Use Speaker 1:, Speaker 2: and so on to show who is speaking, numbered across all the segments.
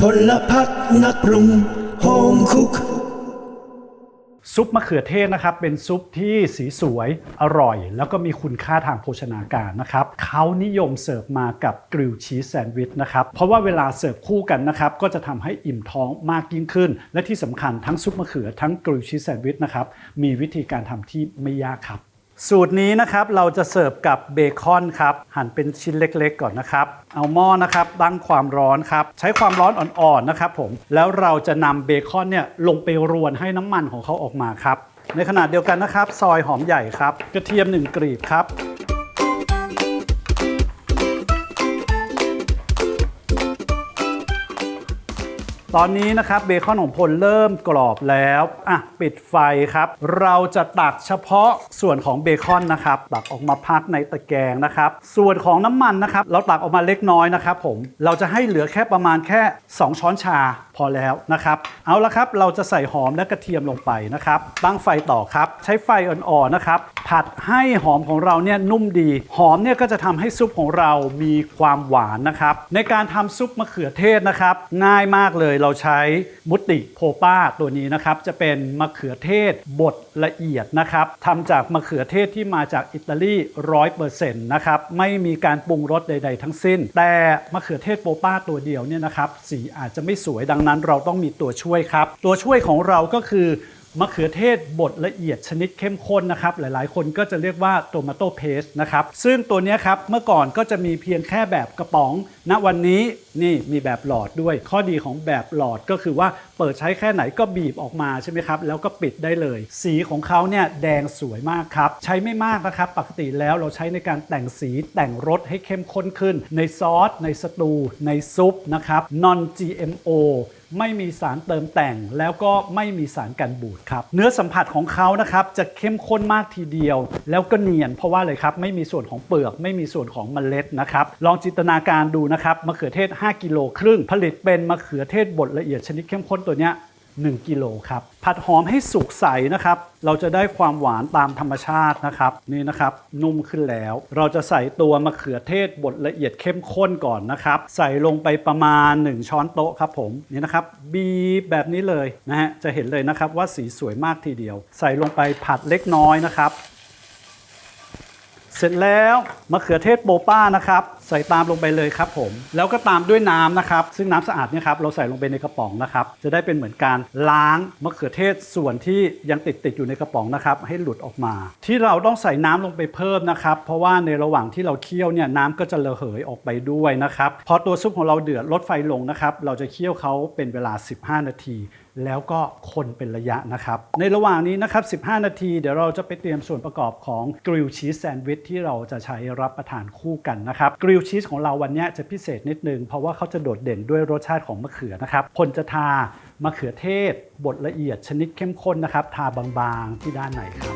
Speaker 1: พลพักนักปรุงโฮมคุก
Speaker 2: ซุปมะเขือเทศนะครับ เป็นซุปที่สีสวยอร่อย แล้วก็มีคุณค่าทางโภชนาการนะครับเขานิยมเสิร์ฟมากับกริลชีสแซนด์วิชนะครับ เพราะว่าเวลาเสิร์ฟคู่กันนะครับ ก็จะทำให้อิ่มท้องมากยิ่งขึ้น และที่สำคัญทั้งซุปมะเขือทั้งกริลชีสแซนด์วิชนะครับ มีวิธีการทำที่ไม่ยากครับ สูตรนี้นะครับเราจะเสิร์ฟกับเบคอนครับ หั่นเป็นชิ้นเล็กๆก่อนนะครับ เอาหม้อนะครับตั้งความร้อนครับ ใช้ความร้อนอ่อนๆนะครับผมแล้วเราจะนำเบคอนเนี่ยลงไปรวนให้น้ำมันของเขาออกมาครับ ในขณะเดียวกันนะครับ ซอยหอมใหญ่ครับ กระเทียม 1 กรีบครับ ตอนนี้นะครับเบคอนของพลเริ่มกรอบแล้วอะปิดไฟครับ เราจะตักเฉพาะส่วนของเบคอนนะครับตักออกมาพักในตะแกรงนะครับ ส่วนของน้ำมันนะครับ เราตักออกมาเล็กน้อยนะครับผมเราจะให้เหลือแค่ประมาณแค่ 2 ช้อนชาพอแล้วนะครับเอาละครับเราจะใส่หอมและกระเทียมลงไปนะครับ ตั้งไฟต่อครับ ใช้ไฟอ่อนๆนะครับ ผัดให้หอมของเราเนี่ยนุ่มดี หอมเนี่ยก็จะทำให้ซุปของเรามีความหวานนะครับ ในการทำซุปมะเขือเทศนะครับ ง่ายมากเลยเราใช้มุติโพป้าตัวนี้นะครับจะเป็นมะเขือเทศบดละเอียดนะครับทำจากมะเขือเทศที่มาจากอิตาลีร้อยเปอร์เซ็นต์นะครับไม่มีการปรุงรสใด ๆ ทั้งสิ้น แต่มะเขือเทศโพป้าตัวเดียวเนี่ยนะครับสีอาจจะไม่สวยดังนั้นเราต้องมีตัวช่วยครับ ตัวช่วยของเราก็คือ มะเขือเทศบดละเอียดชนิดเข้มข้นนะครับ หลายๆ คนก็จะเรียกว่าโตมาโตเพสนะครับ ซึ่งตัวนี้ครับเมื่อก่อนก็จะมีเพียงแค่แบบกระป๋อง ณวันนี้นี่มีแบบหลอดด้วย ข้อดีของแบบหลอดก็คือว่าเปิดใช้แค่ไหนก็บีบออกมาใช่ไหมครับ แล้วก็ปิดได้เลย สีของเขาเนี่ยแดงสวยมากครับ ใช้ไม่มากนะครับ ปกติแล้วเราใช้ในการแต่งสีแต่งรสให้เข้มข้นขึ้น ในซอส ในสตู ในซุปนะครับ non GMO ไม่มีสารเติมแต่ง แล้วก็ไม่มีสารกันบูดครับ เนื้อสัมผัสของเขานะครับจะเข้มข้นมากทีเดียว แล้วก็เนียนเพราะว่าเลยครับไม่มีส่วนของเปลือก ไม่มีส่วนของเมล็ดนะครับลองจินตนาการดูนะครับมะเขือเทศ 5 กิโลครึ่งผลิตเป็นมะเขือเทศบดละเอียดชนิดเข้มข้นตัวเนี้ย 1กิโลครับ ผัดหอมให้สุกใสนะครับ เราจะได้ความหวานตามธรรมชาตินะครับ นี่นะครับ นุ่มขึ้นแล้ว เราจะใส่ตัวมะเขือเทศบดละเอียดเข้มข้นก่อนนะครับ ใส่ลงไปประมาณ 1 ช้อนโต๊ะครับผม นี่นะครับ บีบแบบนี้เลยนะฮะ จะเห็นเลยนะครับว่าสีสวยมากทีเดียว ใส่ลงไปผัดเล็กน้อยนะครับ เสร็จแล้วมะเขือเทศโปป้านะครับ ใส่ตามลงไปเลยครับผม แล้วก็ตามด้วยน้ำนะครับ ซึ่งน้ำสะอาดเนี่ยครับเราใส่ลงไปในกระป๋องนะครับ จะได้เป็นเหมือนการล้างมะเขือเทศส่วนที่ยังติดติดอยู่ในกระป๋องนะครับ ให้หลุดออกมา ที่เราต้องใส่น้ำลงไปเพิ่มนะครับ เพราะว่าในระหว่างที่เราเคี่ยวเนี่ยน้ำก็จะระเหยออกไปด้วยนะครับ พอตัวซุปของเราเดือดลดไฟลงนะครับ เราจะเคี่ยวเขาเป็นเวลา 15 นาทีแล้วก็คนเป็นระยะนะครับ ในระหว่างนี้นะครับ 15 นาที เดี๋ยวเราจะไปเตรียมส่วนประกอบของกริลชีสแซนด์วิชที่เราจะใช้รับประทานคู่กันนะครับกริลชีสของเราวันนี้จะพิเศษนิดนึง เพราะว่าเขาจะโดดเด่นด้วยรสชาติของมะเขือนะครับคนจะทามะเขือเทศบดละเอียดชนิดเข้มข้นนะครับ ทาบางๆที่ด้านในครับ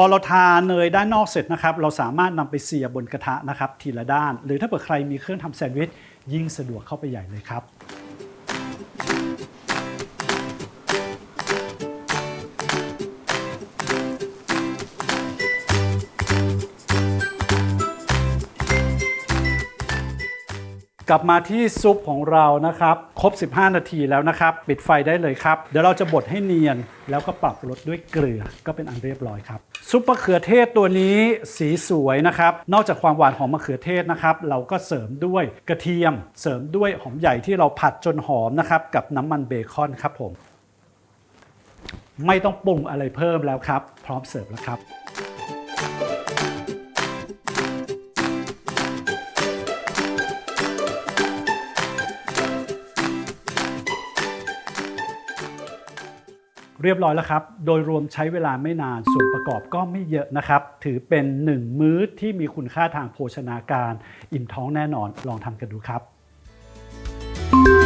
Speaker 2: อเราทาเนยด้านนอกเสร็จนะครับ เราสามารถนำไปเสียบบนกระทะนะครับ ทีละด้าน หรือถ้าเกิดใครมีเครื่องทำแซนด์วิชยิ่งสะดวกเข้าไปใหญ่เลยครับ กลับมาที่ซุปของเรานะครับ ครบ 15 นาทีแล้วนะครับ ปิดไฟได้เลยครับ เดี๋ยวเราจะบดให้เนียน แล้วก็ปรับรสด้วยเกลือ ก็เป็นอันเรียบร้อยครับ ซุปมะเขือเทศตัวนี้สีสวยนะครับ นอกจากความหวานของมะเขือเทศนะครับ เราก็เสริมด้วยกระเทียม เสริมด้วยหอมใหญ่ที่เราผัดจนหอมนะครับ กับน้ำมันเบคอนครับผม ไม่ต้องปรุงอะไรเพิ่มแล้วครับ พร้อมเสิร์ฟแล้วครับ เรียบร้อยแล้วครับ โดยรวมใช้เวลาไม่นานส่วนประกอบก็ไม่เยอะนะครับ ถือเป็นหนึ่งมื้อที่มีคุณค่าทางโภชนาการ อิ่มท้องแน่นอนลองทำกันดูครับ